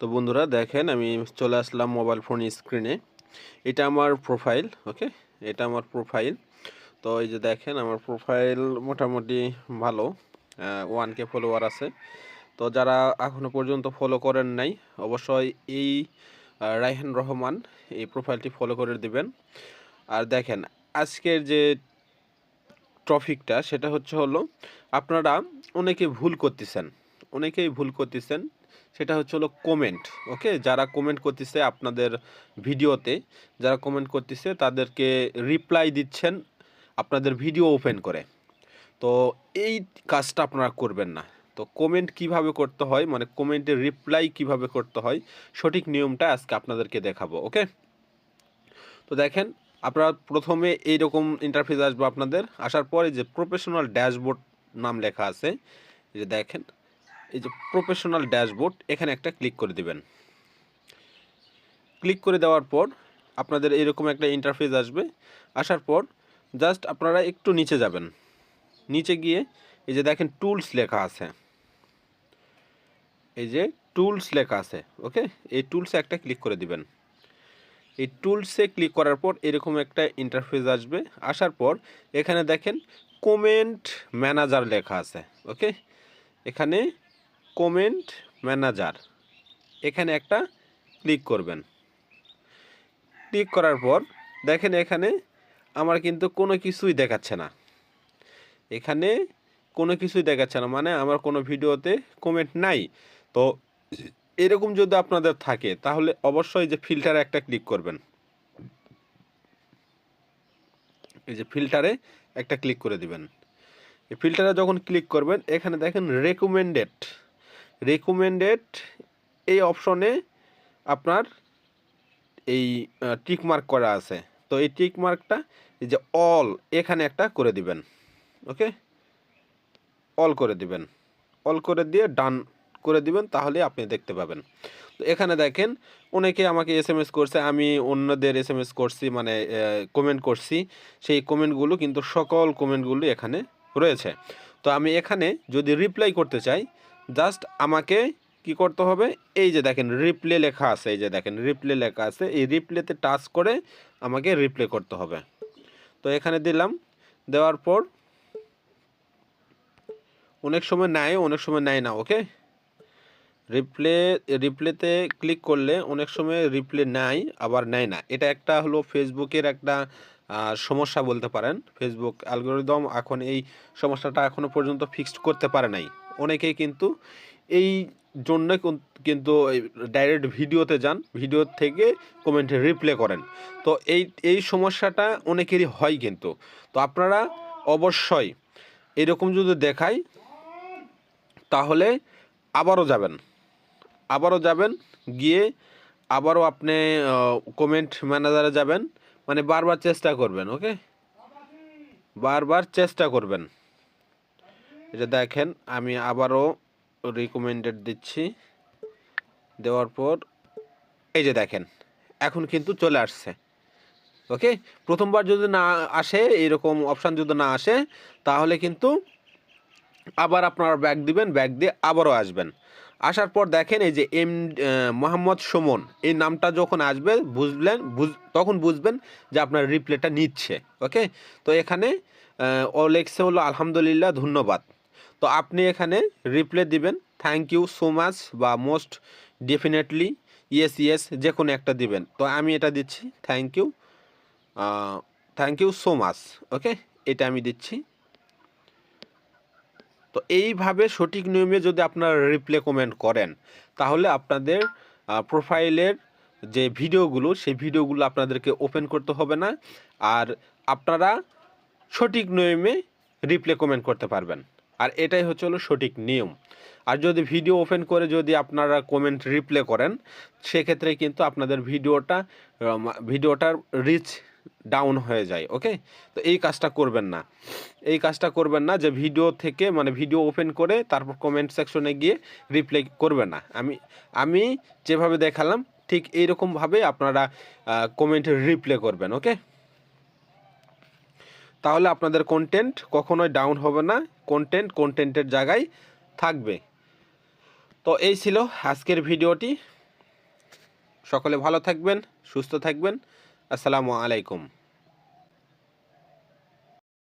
তো বন্ধুরা দেখেন আমি চলে আসলাম মোবাইল ফোন স্ক্রিনে এটা আমার প্রোফাইল ওকে এটা আমার প্রোফাইল তো এই যে দেখেন আমার প্রোফাইল মোটামুটি ভালো ওয়ান কে ফলোয়ার আছে। তো যারা এখনও পর্যন্ত ফলো করেন নাই অবশ্যই এই আহ, রায়হান রহমান এই প্রোফাইলটি ফলো করে দিবেন। আর দেখেন আজকের যে টপিকটা সেটা হচ্ছে হলো আপনারা অনেকে ভুল করতেছেন। অনেকেই ভুল করতেছেন। সেটা হচ্ছে হলো কমেন্ট ওকে যারা কমেন্ট করতেছে আপনাদের ভিডিওতে, যারা কমেন্ট করতেছে তাদেরকে রিপ্লাই দিচ্ছেন আপনাদের ভিডিও ওপেন করে। তো এই কাজটা আপনারা করবেন না। তো কমেন্ট কীভাবে করতে হয় মানে কমেন্টের রিপ্লাই কীভাবে করতে হয়, সঠিক নিয়মটা আজকে আপনাদেরকে দেখাবো ওকে তো দেখেন, আপনারা প্রথমে এইরকম ইন্টারফেস আসবে আপনাদের। আসার পরে যে প্রফেশনাল ড্যাশবোর্ড নাম লেখা আছে যে দেখেন এই যে প্রফেশনাল ড্যাশবোর্ড এখানে একটা ক্লিক করে দিবেন। ক্লিক করে দেওয়ার পর আপনাদের এরকম একটা ইন্টারফেস আসবে। আসার পর জাস্ট আপনারা একটু নিচে যাবেন। নিচে গিয়ে এই যে দেখেন টুলস লেখা আছে। এই যে টুলস লেখা আছে ওকে এই টুলসে একটা ক্লিক করে দিবেন। এই টুলসে ক্লিক করার পর এরকম একটা ইন্টারফেস আসবে। আসার পর এখানে দেখেন কমেন্ট ম্যানেজার লেখা আছে ওকে এখানে কমেন্ট ম্যানেজার। এখানে একটা ক্লিক করবেন। ক্লিক করার পর দেখেন এখানে আমার কিন্তু কোনো কিছুই দেখাচ্ছে না। এখানে কোনো কিছুই দেখাচ্ছে না মানে আমার কোনো ভিডিওতে কমেন্ট নাই। তো এরকম যদি আপনাদের থাকে, তাহলে অবশ্যই যে ফিল্টারে একটা ক্লিক করবেন। এই যে ফিল্টারে একটা ক্লিক করে দিবেন। এই ফিল্টারে যখন ক্লিক করবেন, এখানে দেখেন রেকমেন্ডেড রেকমেন্ডেড এই অপশনে আপনার এই টিক মার্ক করা আছে। তো এই টিক মার্কটা যে অল এখানে একটা করে দিবেন ওকে অল করে দিবেন। অল করে দিয়ে ডান করে দিবেন, তাহলে আপনি দেখতে পাবেন। তো এখানে দেখেন, অনেকে আমাকে এস এম এস করছে, আমি অন্যদের এস এম এস করছি মানে কমেন্ট করছি। সেই কমেন্টগুলো কিন্তু সকল কমেন্টগুলো এখানে রয়েছে। তো আমি এখানে যদি রিপ্লাই করতে চাই জাস্ট আমাকে কি করতে হবে? এই যে দেখেন রিপ্লে লেখা আছে, এই যে দেখেন রিপ্লে লেখা আছে। এই রিপ্লেতে টাচ করে আমাকে রিপ্লে করতে হবে। তো এখানে দিলাম। দেওয়ার পর অনেক সময় নেয় অনেক সময় নেয় না ওকে রিপ্লে রিপ্লেতে ক্লিক করলে অনেক সময় রিপ্লে নেয় আবার নেয় না। এটা একটা হলো ফেসবুকের একটা সমস্যা বলতে পারেন। ফেসবুক অ্যালগোরিদম এখন এই সমস্যাটা এখনও পর্যন্ত ফিক্সড করতে পারে নাই। অনেকেই কিন্তু এই জন্য কিন্তু ডাইরেক্ট ভিডিওতে যান, ভিডিও থেকে কমেন্টে রিপ্লে করেন। তো এই এই সমস্যাটা অনেকেরই হয় কিন্তু। তো আপনারা অবশ্যই এরকম যদি দেখায় তাহলে আবারও যাবেন। আবারও যাবেন, গিয়ে আবারও আপনি কমেন্ট ম্যানেজারে যাবেন। মানে বারবার চেষ্টা করবেন ওকে বারবার চেষ্টা করবেন। এটা দেখেন, আমি আবারও রিকমেন্ডেড দিচ্ছি। দেওয়ার পর, এই যে দেখেন, এখন কিন্তু চলে আসছে। ওকে প্রথমবার যদি না আসে, এরকম অপশান যদি না আসে, তাহলে কিন্তু আবার আপনারা ব্যাগ দিবেন ব্যাগ দিয়ে আবারও আসবেন। আসার পর দেখেন, এই যে এম মোহাম্মদ সুমন, এই নামটা যখন আসবে, বুঝলেন, বুঝ, তখন বুঝবেন যে আপনার রিপ্লেটা নিচ্ছে। ওকে তো এখানে লেখছে হলো, আলহামদুলিল্লাহ, ধন্যবাদ। তো আপনি এখানে রিপ্লে দিবেন। থ্যাংক ইউ সো মাচ বা মোস্ট ডেফিনেটলি ইয়েস ইয়েস যে কোনো একটা দিবেন। তো আমি এটা দিচ্ছি। Thank you thank you so much okay এটা আমি দিচ্ছি। তো এইভাবে সঠিক নিয়মে যদি আপনারা রিপ্লে কমেন্ট করেন, তাহলে আপনাদের প্রোফাইলের যে ভিডিওগুলো সেই ভিডিওগুলো আপনাদেরকে ওপেন করতে হবে না। আর আপনারা সঠিক নিয়মে রিপ্লে কমেন্ট করতে পারবেন। আর এটাই হচ্ছে হলো সঠিক নিয়ম। আর যদি ভিডিও ওপেন করে যদি আপনারা কমেন্ট রিপ্লে করেন, সেক্ষেত্রে কিন্তু আপনাদের ভিডিওটা ভিডিওটার রিচ ডাউন হয়ে যায় ওকে তো এই কাজটা করবেন না। এই কাজটা করবেন না যে ভিডিও থেকে মানে ভিডিও ওপেন করে তারপর কমেন্ট সেকশনে গিয়ে রিপ্লাই করবেন না। আমি আমি যেভাবে দেখালাম, ঠিক এইরকমভাবে আপনারা কমেন্ট রিপ্লে করবেন ওকে তাহলে আপনাদের কন্টেন্ট কখনোই ডাউন হবে না। কন্টেন্ট কন্টেন্টের জায়গায় থাকবে। তো এই ছিল আজকের ভিডিওটি। সকলে ভালো থাকবেন, সুস্থ থাকবেন। আসসালামু আলাইকুম।